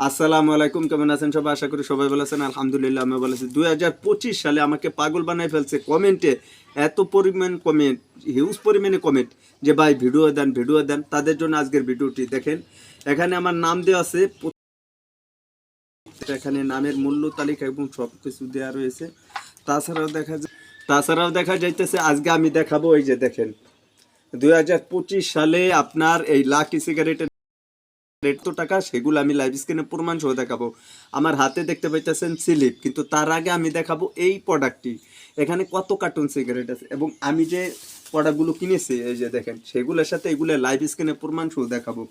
আসসালামু আলাইকুম, কেমন আছেন সবাই? আশা করি সবাই ভালো আছেন। আলহামদুলিল্লাহ আমি ভালো আছি। দুই হাজার পঁচিশ সালে আমাকে পাগল বানাই ফেলছে কমেন্টে এত পরিমাণ কমেন্ট হিউজ পরিমাণে কমেন্ট যে, ভাই ভিডিও দেন ভিডিও দেন। তাদের জন্য আজকের ভিডিওটি দেখেন। এখানে আমার নাম দেওয়া আছে। এখানে নামের মূল্য, তালিকা এবং সব কিছু দেওয়া রয়েছে। তাছাড়াও দেখা যায়, তাছাড়াও দেখা যাইতেছে, আজকে আমি দেখাবো, এই যে দেখেন। দুই হাজার পঁচিশ সালে আপনার এই লাকি সিগারেটের দেড়শো টাকা, সেগুলো আমি লাইভ স্ক্রিনে প্রমাণ সহ দেখাবো। আমার হাতে দেখতে পাইতেছেন স্লিপ কিন্তু তার আগে আমি দেখাবো এই প্রোডাক্টটি এখানে কত কার্টুন সিগারেট আছে? এবং আমি যে প্রোডাক্টগুলো কিনেছি, এই যে দেখেন, সেগুলোর সাথে এগুলো লাইভ স্ক্রিনে প্রমাণ সহ দেখাবো।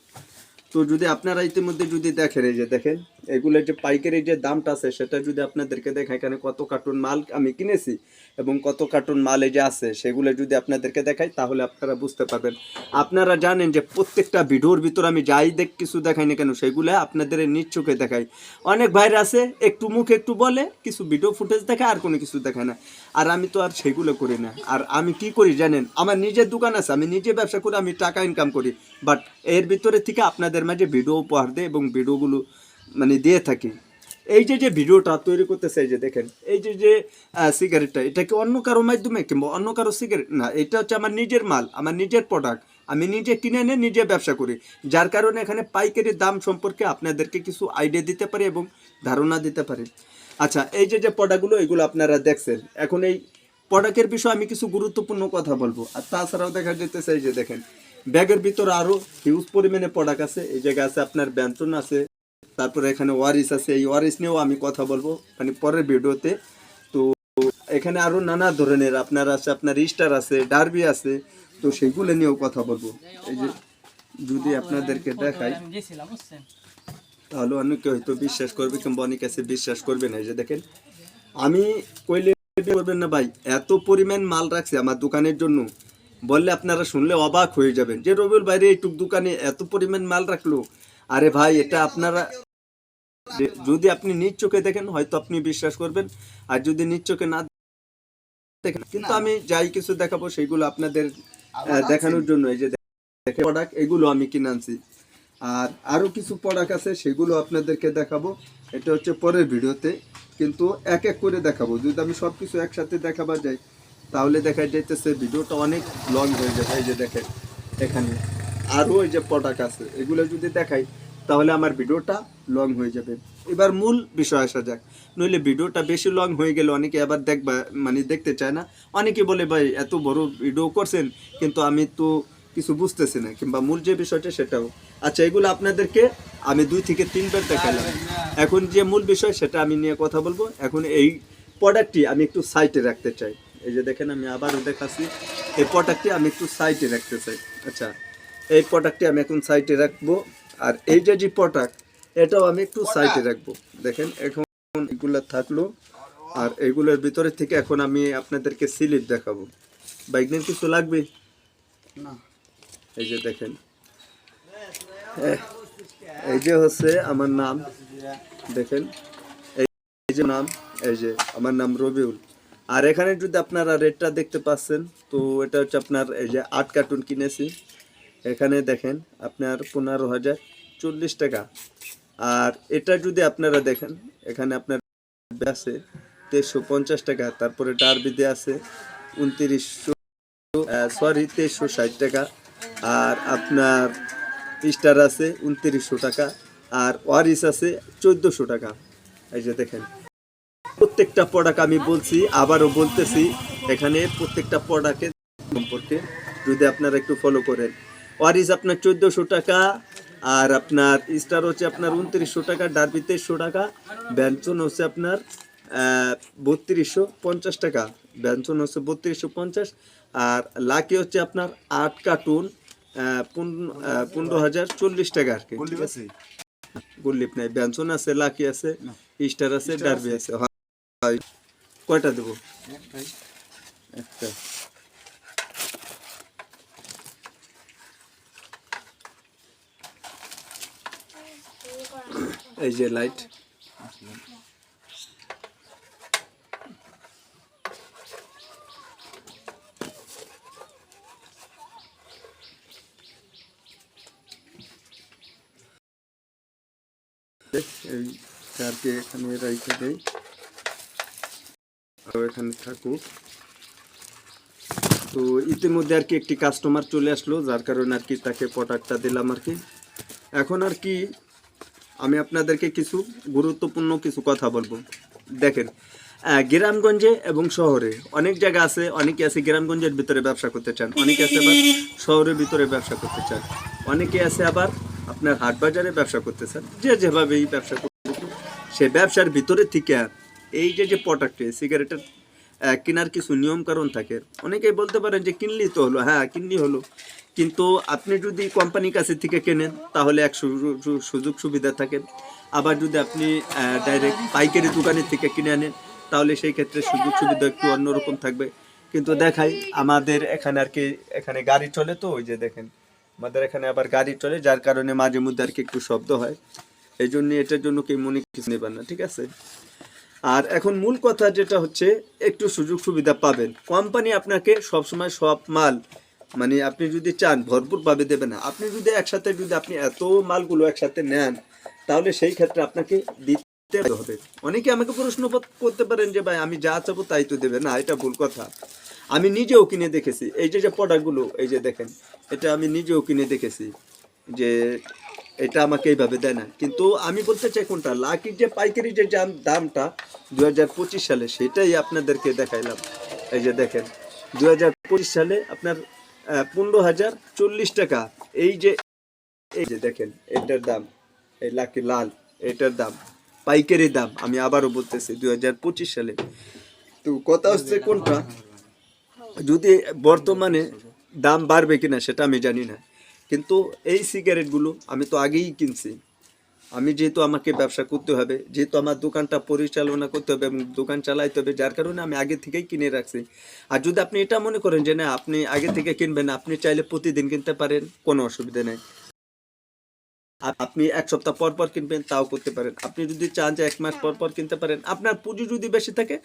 তো যদি আপনারা ইতিমধ্যে যদি দেখেন, এই যে দেখেন এগুলোর যে পাইকারি যে দামটা আছে, সেটা যদি আপনাদেরকে দেখেন এখানে কত কার্টুন মাল আমি কিনেছি এবং কত কার্টুন মাল এই যে আছে, সেগুলো যদি আপনাদেরকে দেখাই, তাহলে আপনারা বুঝতে পারবেন। আপনারা জানেন যে প্রত্যেকটা ভিডিওর ভিতর আমি যাই দেখ, কিছু দেখাই না কেন, সেগুলো আপনাদের নিজ চোখে দেখাই। অনেক ভাইরা আছে, একটু মুখ একটু বলে, কিছু ভিডিও ফুটেজ দেখায় আর কোনো কিছু দেখায় না। আর আমি তো আর সেগুলো করি না। আর আমি কি করি জানেন, আমার নিজের দোকান আছে, আমি নিজে ব্যবসা করে আমি টাকা ইনকাম করি বাট এর ভিতরে থেকে আপনাদের মাঝে ভিডিও উপহার দেয় এবং ভিডিওগুলো মানে দিয়ে থাকি। এই যে যে ভিডিওটা তৈরি করতেছে, এই যে দেখেন, এই যে যে সিগারেটটা এটা কি অন্য কারও মাধ্যমে কিংবা অন্য কারও সিগারেট না, এটা হচ্ছে আমার নিজের মাল, আমার নিজের প্রোডাক্ট আমি নিজে কিনে এনে নিজে ব্যবসা করি। যার কারণে এখানে পাইকারি দাম সম্পর্কে আপনাদেরকে কিছু আইডিয়া দিতে পারি এবং ধারণা দিতে পারি। আচ্ছা এই যে যে প্রোডাক্টগুলো এগুলো আপনারা দেখছেন। এখন এই প্রোডাক্টের বিষয়ে আমি কিছু গুরুত্বপূর্ণ কথা বলব। আর তাছাড়াও দেখা যেতেছে এই যে দেখেন ব্যাগের ভিতরে আরও হিউজ পরিমাণে প্রোডাক্ট আছে। এই জায়গায় আছে আপনার ব্যঞ্জন আছে, তারপরে এখানে ওয়ারিস আছে। এই ওয়ারিস নিয়েও আমি কথা বলব মানে পরের ভিডিওতে। তো এখানে আরও নানা ধরনের আপনার আছে, আপনার স্টার আছে, ডার্বি আছে, তো সেগুলো নিয়েও কথা বলব। এই যে যদি আপনাদেরকে দেখাই, তাহলে অনেকে হয়তো বিশ্বাস করবে কিংবা অনেক আছে বিশ্বাস করবে না। এই যে দেখেন, আমি কইলে করবেন না ভাই, এত পরিমাণ মাল রাখছে আমার দোকানের জন্য। বললে আপনারা শুনলে অবাক হয়ে যাবেন। যে রবিউল বাইরে এইটুক দোকানে এত পরিমাণ মাল রাখল আরে ভাই এটা আপনারা যদি আপনি নিজ চোখে দেখেন হয়তো আপনি বিশ্বাস করবেন। আর যদি নিজ চোখে না দেখেন কিন্তু আমি যাই কিছু দেখাবো সেইগুলো আপনাদের দেখানোর জন্য। এই যে দেখে প্রোডাক্ট এগুলো আমি কিনে আনছি। আর আরও কিছু প্রোডাক্ট আছে সেগুলো আপনাদেরকে দেখাবো। এটা হচ্ছে পরের ভিডিওতে। কিন্তু এক এক করে দেখাবো। যদি আমি সব কিছু একসাথে দেখাবার যাই তাহলে দেখা যাইতেছে, ভিডিওটা অনেক লং হয়ে যাবে, এই যে দেখেন, এখানে। আরও এই যে প্রোডাক্ট আছে, এগুলো যদি দেখাই, তাহলে আমার ভিডিওটা লং হয়ে যাবে। এবার মূল বিষয় আসা যাক। নইলে ভিডিওটা বেশি লং হয়ে গেলে অনেকে আবার দেখবা মানে দেখতে চায় না। অনেকে বলে, ভাই, এত বড় ভিডিও করছেন, কিন্তু আমি তো কিছু বুঝতেছি না। কিংবা মূল যে বিষয়টা, সেটাও। আচ্ছা এগুলো আপনাদেরকে আমি দুই থেকে তিনবার দেখালাম। এখন যে মূল বিষয়, সেটা আমি নিয়ে কথা বলব। এখন এই প্রোডাক্টটি আমি একটু সাইটে রাখতে চাই। এই যে দেখেন আমি আবারও দেখাচ্ছি। এই প্রোডাক্টটি আমি একটু সাইটে রাখতে চাই। আচ্ছা এই প্রোডাক্টটি আমি এখন সাইটে রাখব। আর এই যে যে প্রোডাক্ট এটাও আমি একটু সাইটে রাখব। দেখেন এখন এগুলো থাকল। আর এগুলোর ভিতরে থেকে এখন আমি আপনাদেরকে স্লিপ দেখাবো। বাইকনের কিছু লাগবে? না। এই যে দেখেন। এই যে হচ্ছে আমার নাম। দেখেন এই যে নাম এই যে আমার নাম রবিউল। আর এখানে যদি আপনারা রেটটা দেখতে পাচ্ছেন, তো এটা হচ্ছে আপনার এই যে আট কার্টুন কিনেছি। এখানে দেখেন আপনার পনেরো হাজার চল্লিশ টাকা। আর এটা যদি আপনারা দেখেন, এখানে আপনার আছে তেইশশো পঞ্চাশ টাকা, তারপরে ডারবিতে আছে উনত্রিশশো সরি তেইশশো ষাট টাকা। আর আপনার স্টার আছে উনত্রিশশো টাকা। আর ওয়ারিস আছে চোদ্দোশো টাকা। এই যে দেখেন প্রত্যেকটা প্রোডাক্ট আমি বলছি আবারও বলতেছি এখানে প্রত্যেকটা প্রোডাক্টের সম্পর্কে যদি আপনারা একটু ফলো করেন। ওয়ারিস আপনার চোদ্দোশো টাকা আর আপনার স্টার হচ্ছে আপনার উনত্রিশশো টাকা ডারবি তেইশশো টাকা ব্যঞ্জন হচ্ছে আপনার বত্রিশশো পঞ্চাশ টাকা। ব্যঞ্জন হচ্ছে বত্রিশশো পঞ্চাশ আর লাকি হচ্ছে আপনার আট কার্টুন পনেরো হাজার চল্লিশ টাকা আর কি ঠিক আছে? গুল্লিপ নাই ব্যঞ্জন আছে লাকি আছে স্টার আছে ডারবি আছে। হয়। কয়টা দেবো? একটা। এই যে লাইট এই আর কি এখানে রাইখে আর এখানে থাকুক। তো ইতিমধ্যে আর কি একটি কাস্টমার চলে আসলো, যার কারণে আর কি তাকে প্রোডাক্টটা দিলাম আর কি। এখন আর কি আমি আপনাদেরকে কিছু গুরুত্বপূর্ণ কিছু কথা বলব। দেখেন গ্রামগঞ্জে এবং শহরে অনেক জায়গা আছে, অনেকে আছে গ্রামগঞ্জের ভিতরে ব্যবসা করতে চান, অনেকে আছে আবার শহরের ভিতরে ব্যবসা করতে চান। অনেকে আছে আবার আপনার হাট বাজারে ব্যবসা করতে চান, যে যেভাবেই ব্যবসা করতে সে ব্যবসার ভিতরে থেকে এই যে যে প্রোডাক্ট সিগারেটের কেনার কিছু নিয়ম কারণ থাকে, অনেকেই বলতে পারেন যে কিনলি তো হলো হ্যাঁ কিনলি হলো। কিন্তু আপনি যদি কোম্পানির কাছে থেকে কেনেন, তাহলে এক সুযোগ সুবিধা থাকে। আবার যদি আপনি ডাইরেক্ট পাইকারি দোকানের থেকে কিনে আনেন, তাহলে সেই ক্ষেত্রে সুযোগ সুবিধা একটু অন্যরকম থাকবে। কিন্তু দেখাই, আমাদের এখানে আর কি, এখানে গাড়ি চলে তো, ওই যে দেখেন, আমাদের এখানে আবার গাড়ি চলে, যার কারণে মাঝে মধ্যে আর কি একটু শব্দ হয়। এই জন্য এটার জন্য কেউ মনে কিছু নেবেন না, ঠিক আছে? আর এখন মূল কথা যেটা হচ্ছে, একটু সুযোগ সুবিধা পাবেন। কোম্পানি আপনাকে সবসময় সব মাল মানে আপনি যদি চান ভরপুর পাবে দেবে না। আপনি যদি একসাথে, যদি আপনি এত মালগুলো একসাথে নেন, তাহলে সেই ক্ষেত্রে আপনাকে দিতে হবে। অনেকে আমাকে প্রশ্ন করতে পারেন যে, ভাই, আমি যা চাবো তাই তো দেবে। না, এটা ভুল কথা। আমি নিজেও কিনে দেখেছি। এই যে যে প্রোডাক্টগুলো এই যে দেখেন, এটা আমি নিজেও কিনে দেখেছি যে এটা আমাকে এইভাবে দেয় না। কিন্তু আমি বলতে চাই কোনটা? লাকির যে পাইকারি যে দামটা দু পঁচিশ সালে, সেটাই আপনাদেরকে দেখাইলাম। এই যে দেখেন দু হাজার পঁচিশ সালে আপনার পনেরো হাজার চল্লিশ টাকা। এই যে এই যে দেখেন, এটার দাম, এই লাকি লাল, এটার দাম, পাইকারি দাম, আমি আবারও বলতেছি দু পঁচিশ সালে। তো কথা হচ্ছে কোনটা? যদি বর্তমানে দাম বাড়বে কিনা, সেটা আমি জানি না। কিন্তু এই সিগারেটগুলো আমি তো আগেই কিনছি। আমি যেহেতু আমাকে ব্যবসা করতে হবে, যেহেতু আমার দোকানটা পরিচালনা করতে হবে এবং দোকান চালাইতে হবে, যার কারণে আমি আগে থেকেই কিনে রাখছি। আর যদি আপনি এটা মনে করেন যে না, আপনি আগে থেকে কিনবেন, আপনি চাইলে প্রতিদিন কিনতে পারেন, কোনো অসুবিধা নেই। আপ- আপনি এক সপ্তাহ পর পর কিনবেন, তাও করতে পারেন। আপনি যদি চান যে এক মাস পর পর কিনতে পারেন, আপনার পুঁজি যদি বেশি থাকে,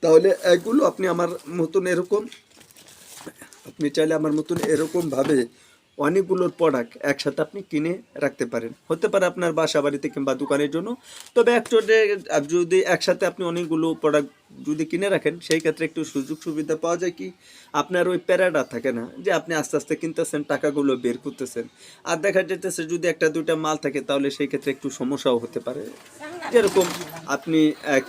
তাহলে এগুলো আপনি আমার মতন এরকম, আপনি চাইলে আমার মতন এরকম ভাবে অনেকগুলোর প্রোডাক্ট একসাথে আপনি কিনে রাখতে পারেন। হতে পারে আপনার বাসা বাড়িতে কিংবা দোকানের জন্য। তবে একচোটে যদি একসাথে আপনি অনেকগুলো প্রোডাক্ট যদি কিনে রাখেন সেই ক্ষেত্রে একটু সুযোগ সুবিধা পাওয়া যায় কি? আপনার ওই প্যারাটা থাকে না যে আপনি আস্তে আস্তে কিনতেছেন টাকাগুলো বের করতেছেন। আর দেখা যেতেছে যদি একটা দুইটা মাল থাকে তাহলে সেই ক্ষেত্রে একটু সমস্যাও হতে পারে। যেরকম আপনি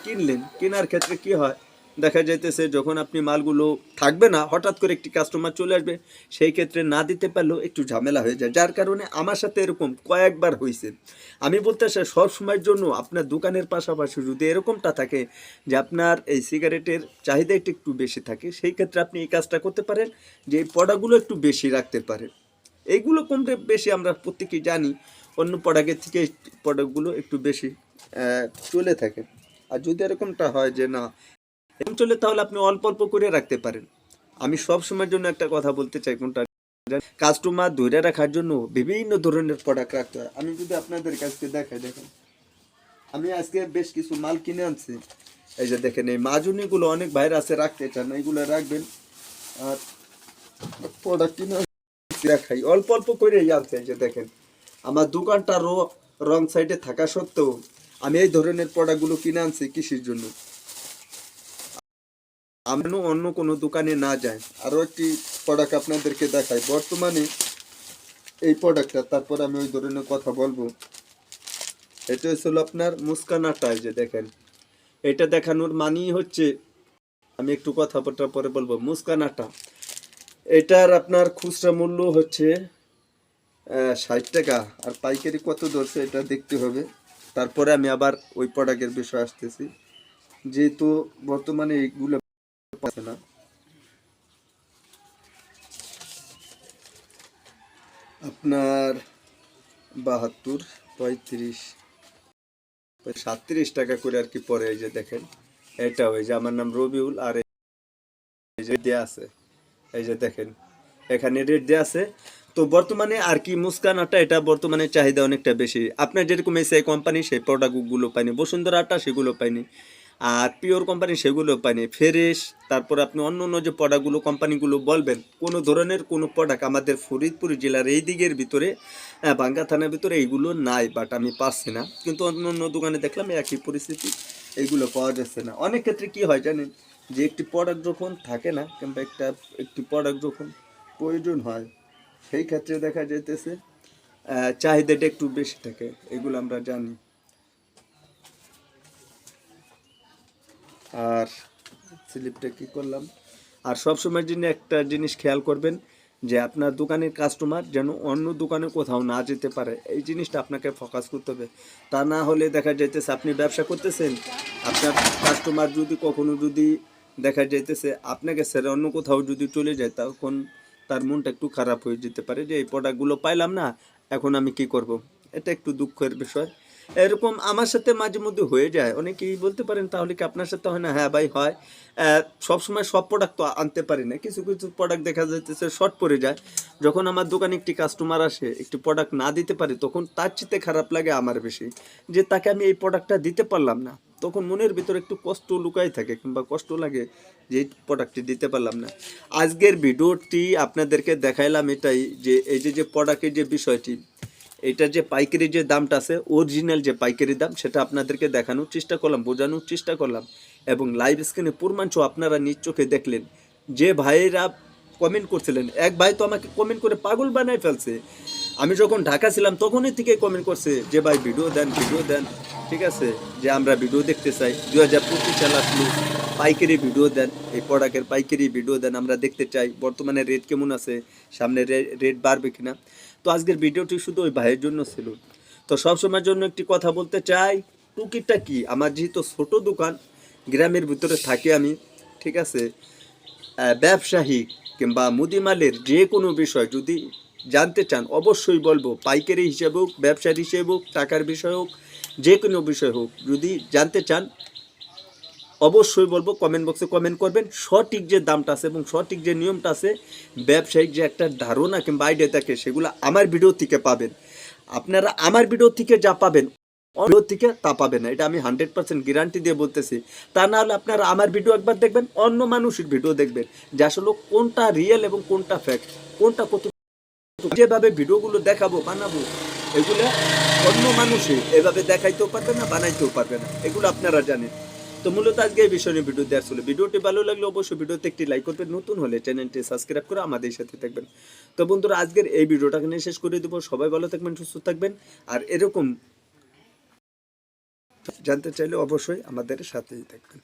কিনলেন কেনার ক্ষেত্রে কি হয়? দেখা যাইতেছে যখন আপনি মালগুলো থাকবে না, হঠাৎ করে একটি কাস্টমার চলে আসবে, সেই ক্ষেত্রে না দিতে পারলেও একটু ঝামেলা হয়ে যায়। যার কারণে আমার সাথে এরকম কয়েকবার হয়েছে আমি বলতে চাই সব সময়ের জন্য আপনার দোকানের পাশাপাশি যদি এরকমটা থাকে যে আপনার এই সিগারেটের চাহিদা একটু একটু বেশি থাকে, সেই ক্ষেত্রে আপনি এই কাজটা করতে পারেন যে এই পড়াগুলো একটু বেশি রাখতে পারেন। এইগুলো কমতে বেশি আমরা প্রত্যেকেই জানি, অন্য প্রোডাক্টের থেকে প্রোডাক্টগুলো একটু বেশি চলে থাকে। আর যদি এরকমটা হয় যে না এরকম চলে তাহলে আপনি অল্প অল্প করে রাখতে পারেন। আমি সব সময়ের জন্য একটা কথা বলতে চাই, কোনটা? কাস্টমার ধরে রাখার জন্য বিভিন্ন ধরনের প্রোডাক্ট রাখতে হয়। আমি যদি আপনাদের কাছে দেখাই, দেখেন। আমি আজকে বেশ কিছু মাল কিনে আনছি। এই যে দেখেন, এই মাজুনিগুলো অনেক বাইরে আছে, রাখতে চান এগুলো রাখবেন। আর প্রোডাক্ট কিনে রাখাই। অল্প অল্প করে আনছে, এই যে দেখেন। আমার দোকানটা রং সাইডে থাকা সত্ত্বেও আমি এই ধরনের প্রোডাক্টগুলো কিনে আনছি কৃষির জন্য। আমি যেন অন্য কোনো দোকানে না যাই। আরও একটি প্রোডাক্ট আপনাদেরকে দেখাই। বর্তমানে এই প্রোডাক্টটা তারপর আমি ওই ধরনের কথা বলব। এটা হচ্ছিল আপনার মুস্কানাটা এই যে দেখেন। এটা দেখানোর মানেই হচ্ছে, আমি একটু কথা বলার পরে বলব মুস্কানাটা এটার আপনার খুচরা মূল্য হচ্ছে ষাট টাকা। আর পাইকারি কত ধরছে এটা দেখতে হবে। তারপরে আমি আবার ওই প্রোডাক্টের বিষয়ে আসতেছি। যেহেতু বর্তমানে এইগুলো পাচ্ছে না আপনার বাহাত্তর, পঁয়ত্রিশ, সাতত্রিশ টাকা করে আর কি পরে এই যে দেখেন। এটা ওই যে আমার নাম রবিউল আর এই যে আছে। এই যে দেখেন, এখানে রেট দেওয়া আছে। তো বর্তমানে আর কি মুস্কান আটা এটা বর্তমানে চাহিদা অনেকটা বেশি। আপনার যেরকম এসে কোম্পানি সেই প্রোডাক্টগুলো পাইনি। বসুন্ধরা আটা, সেগুলো পাইনি। আর পিওর কোম্পানি সেগুলো পাইনি ফ্রেশ তারপর আপনি অন্য অন্য যে প্রোডাক্টগুলো কোম্পানিগুলো বলবেন কোনো ধরনের কোনো প্রোডাক্ট আমাদের ফরিদপুর জেলার এই দিকের ভিতরে বাঙ্গা থানার ভিতরে এইগুলো নাই বাট আমি পাচ্ছি না। কিন্তু অন্য অন্য দোকানে দেখলাম একই পরিস্থিতি এইগুলো পাওয়া যাচ্ছে না। অনেক ক্ষেত্রে কি হয় জানেন যে একটি প্রোডাক্ট যখন থাকে না কিংবা একটা একটি প্রোডাক্ট যখন প্রয়োজন হয় সেই ক্ষেত্রে দেখা যাইতেছে আহ, চাহিদাটা একটু বেশি থাকে এগুলো আমরা জানি। আর স্লিপটা কি করলাম? আর সব সময়ের জন্য একটা জিনিস খেয়াল করবেন যে আপনার দোকানের কাস্টমার যেন অন্য দোকানে কোথাও না যেতে পারে। এই জিনিসটা আপনাকে ফোকাস করতে হবে। তা না হলে দেখা যাইতেছে আপনি ব্যবসা করতেছেন, আপনার কাস্টমার যদি কখনো যদি দেখা যাইতেছে আপনাকে ছেড়ে অন্য কোথাও যদি চলে যায়, তখন তার মনটা একটু খারাপ হয়ে যেতে পারে যে এই প্রোডাক্টগুলো পাইলাম না, এখন আমি কি করব? এটা একটু দুঃখের বিষয়। এরকম আমার সাথে মাঝে মধ্যে হয়ে যায়। অনেকেই বলতে পারেন, তাহলে কি আপনার সাথে হয় না? হ্যাঁ ভাই, হয়। সবসময় সব প্রোডাক্ট তো আনতে পারি না। কিছু কিছু প্রোডাক্ট দেখা যাচ্ছে শর্ট পড়ে যায়। যখন আমার দোকানে একটি কাস্টমার আসে, একটি প্রোডাক্ট না দিতে পারে, তখন তার চিতে খারাপ লাগে আমার বেশি। যে তাকে আমি এই প্রোডাক্টটা দিতে পারলাম না, তখন মনের ভিতরে একটু কষ্ট লুকাই থাকে কিংবা কষ্ট লাগে যে এই প্রোডাক্টটি দিতে পারলাম না। আজকের ভিডিওটি আপনাদেরকে দেখাইলাম এটাই যে, এই যে যে প্রোডাক্টের যে বিষয়টি এটা যে পাইকারি যে দামটা আছে অরিজিনাল যে পাইকারি দাম, সেটা আপনাদেরকে দেখানোর চেষ্টা করলাম, বোঝানোর চেষ্টা করলাম, এবং লাইভ স্ক্রিনে পূর্বাঞ্চ আপনারা নিজ চোখে দেখলেন। যে ভাইয়েরা কমেন্ট করছিলেন, এক ভাই তো আমাকে কমেন্ট করে পাগল বানায় ফেলছে। আমি যখন ঢাকা ছিলাম, তখনই থেকে কমেন্ট করছে যে, ভাই ভিডিও দেন ভিডিও দেন। ঠিক আছে? যে, আমরা ভিডিও দেখতে চাই। দু হাজার পঁচিশ সাল আসলো, পাইকারি ভিডিও দেন। এই প্রোডাক্টের পাইকারি ভিডিও দেন, আমরা দেখতে চাই। বর্তমানে রেট কেমন আছে? সামনে রেট বাড়বে কিনা? তো আজকের ভিডিওটি শুধু ওই ভাইয়ের জন্য ছিল। তো সবসময়ের জন্য একটি কথা বলতে চাই, টুকিটা কি? আমার যেহেতু ছোট দোকান, গ্রামের ভিতরে থাকি আমি, ঠিক আছে? ব্যবসায়ী কিংবা মুদিমালের যে কোনো বিষয় যদি জানতে চান, অবশ্যই বলব, পাইকারি হিসেবে হোক ব্যবসার হিসেবে হোক, টাকার বিষয় হোক যে কোনো বিষয় হোক, যদি জানতে চান, অবশ্যই বলব কমেন্ট বক্সে কমেন্ট করবেন। সঠিক যে দামটা আছে এবং সঠিক যে নিয়মটা আছে, ব্যবসায়িক যে একটা ধারণা কিংবা আইডিয়া থাকে, সেগুলো আমার ভিডিও থেকে পাবেন। আপনারা আমার ভিডিও থেকে যা পাবেন ভিডিও থেকে তা পাবেন না। এটা আমি হান্ড্রেড পার্সেন্ট গ্যারান্টি দিয়ে বলতেছি। তা না হলে আপনারা আমার ভিডিও একবার দেখবেন, অন্য মানুষের ভিডিও দেখবেন, যে আসলে কোনটা রিয়েল এবং কোনটা ফ্যাক্ট কোনটা কত যেভাবে ভিডিওগুলো দেখাবো, বানাবো, এগুলো অন্য মানুষে এভাবে দেখাইতেও পারবে না, বানাইতেও পারবে না। এগুলো আপনারা জানেন। তো মূলত আজকে এই বিষয় নিয়ে ভিডিও দেওয়ার ছিল। ভিডিওটি ভালো লাগলে অবশ্যই ভিডিওতে একটি লাইক করবেন, নতুন হলে চ্যানেলটি সাবস্ক্রাইব করে আমাদের সাথে থাকবেন। তো বন্ধুরা, আজকের এই ভিডিওটাকে নিয়ে শেষ করে দেবো। সবাই ভালো থাকবেন, সুস্থ থাকবেন। আর এরকম জানতে চাইলে অবশ্যই আমাদের সাথেই থাকবেন।